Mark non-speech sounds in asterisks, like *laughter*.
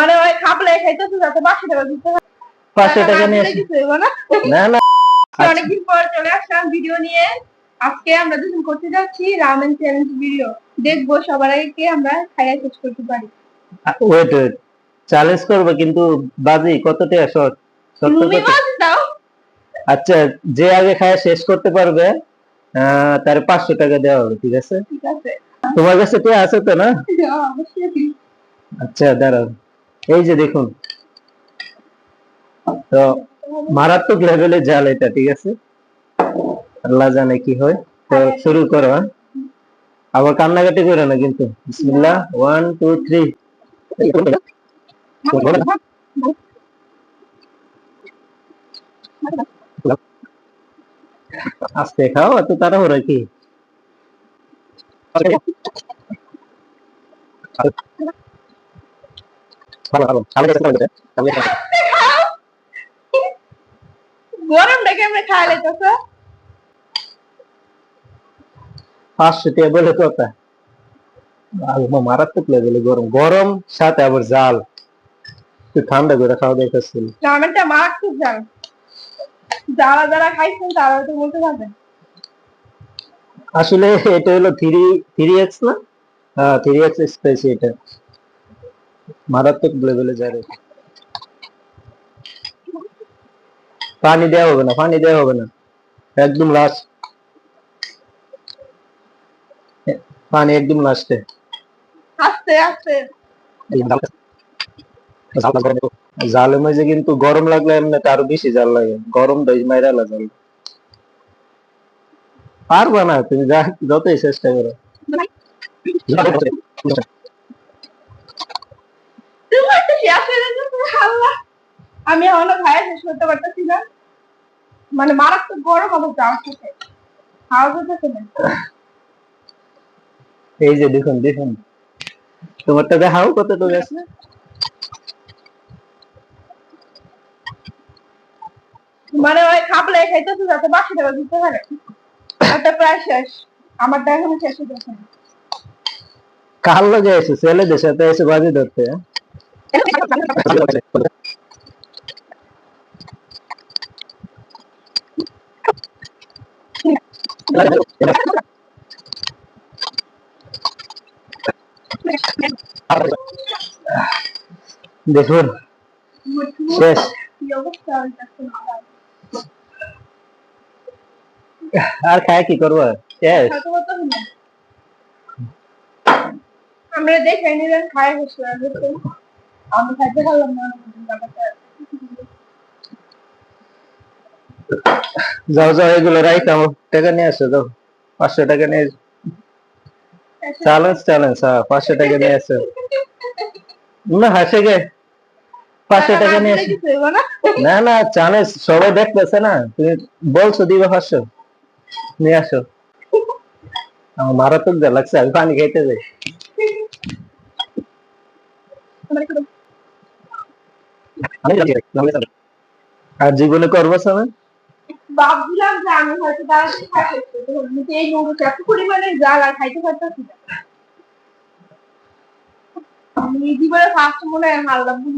মানে ওই খাপলে খাইতেছে যাতে পাঁচশো টাকা দিতে হয়। পাঁচশো নিয়ে না? না। *laughs* অনেকদিন পর চলে আসলাম ভিডিও নিয়ে। আজকে আমরা দুজন করতে যাচ্ছি রামেন চ্যালেঞ্জ ভিডিও দেখব সবার আগে কে আমরা খাইয়া শেষ করতে পারি। ওয়েট ওয়েট চ্যালেঞ্জ করব কিন্তু বাজি কত টাকা শর্ট তুমি দাও। আচ্ছা যে আগে খায় শেষ করতে পারবে তার পাঁচশো টাকা দেওয়া হবে ঠিক আছে? ঠিক আছে। তোমার কাছে কে আছে তো না? *laughs* হ্যাঁ, অবশ্যই। আচ্ছা দাঁড়াও। এই যে দেখুন। তো মারাত্মক লেভেলে জাল এটা, ঠিক আছে? আল্লাহ জানে কি হয়। তো শুরু করো হ্যাঁ? আবার কান্নাকাটি করো না কিন্তু। বিসমিল্লাহ। ওয়ান টু থ্রি আস্তে খাও, এত তাড়াহুড়া কি? ভালো ভালো গরম ডেকে আমরা খাই লাইতেছে পাঁচশো টাকা কথা। আলমা মারাত্মক লেভেলে গরম। গরম সাথে আবার জাল। একটু ঠান্ডা করে খাওয়া দাওয়া করছিল। রামেনটা মার খুব জান যারা যারা খাইছেন তারা তো বলতে পারবেন আসলে এটা হলো থ্রি থ্রি এক্স না? থ্রি এক্স স্পেস এটা। মারাত্মক লেভেলে যায় রে। পানি দেওয়া হবে না পানি দেওয়া হবে না। একদম লাস্ট পানি একদম লাস্টে আস্তে আস্তে। জালের মাঝে কিন্তু গরম লাগলে এমনি আরও বেশি জাল লাগে। গরম দই মাইরা জাল পারবা না তুমি যা যতই চেষ্টা করো *laughs* তুমি একটা শেষ হয়ে যাচ্ছে আল্লাহ আমি এখনও খাইয়া শেষ করতে পারতেছি না। মানে মারাত্মক গরম আবার যাওয়ার সাথে। খাওয়া যেতেছে না এই যে দেখুন দেখুন। তোমারটা দেখাও কতটুকু আছে। মানে ওই খাপলে খাইতেছে যাতে পাঁচশো টাকা দিতে পারে। ওটা প্রায় শেষ। আমারটা এখনও শেষ হয়ে না। কার লগে এসে ছেলেদের সাথে এসে বাজি ধরতে *laughs* হ্যাঁ? দেখুন শেষ কি অবস্থা হইতাছে না। আর খায় কি করব শেষ খাইতে পারতেছি না। আমরা দেখে নিলেন খাই হচ্ছে আমি খাইতে পারলাম না যাও যাও, এগুলো রাইখাও টাকা নিয়ে আসো, যাও। পাঁচশো টাকা নিয়ে চ্যালেঞ্জ চ্যালেঞ্জ হ্যাঁ পাঁচশো টাকা নিয়ে আসো। না, হাসে গে। পাঁচশো টাকা নিয়ে আসো। না? না চ্যালেঞ্জ সবাই দেখতেছে না। তুমি বলছো, দিবে পাঁচশো। নিয়ে আসো। আমার মারাত্মক যা লাগছে, আমি পানি খাইতে যাই। আর জীবনে করব না ভাবছিলাম যে আমি হয়তো ফেলতে এই নুডলস এত পরিমাণে জাল আর খাইতে পারতেছি না। আমি জীবনে ফার্স্ট মনে হয় হালকা ভুল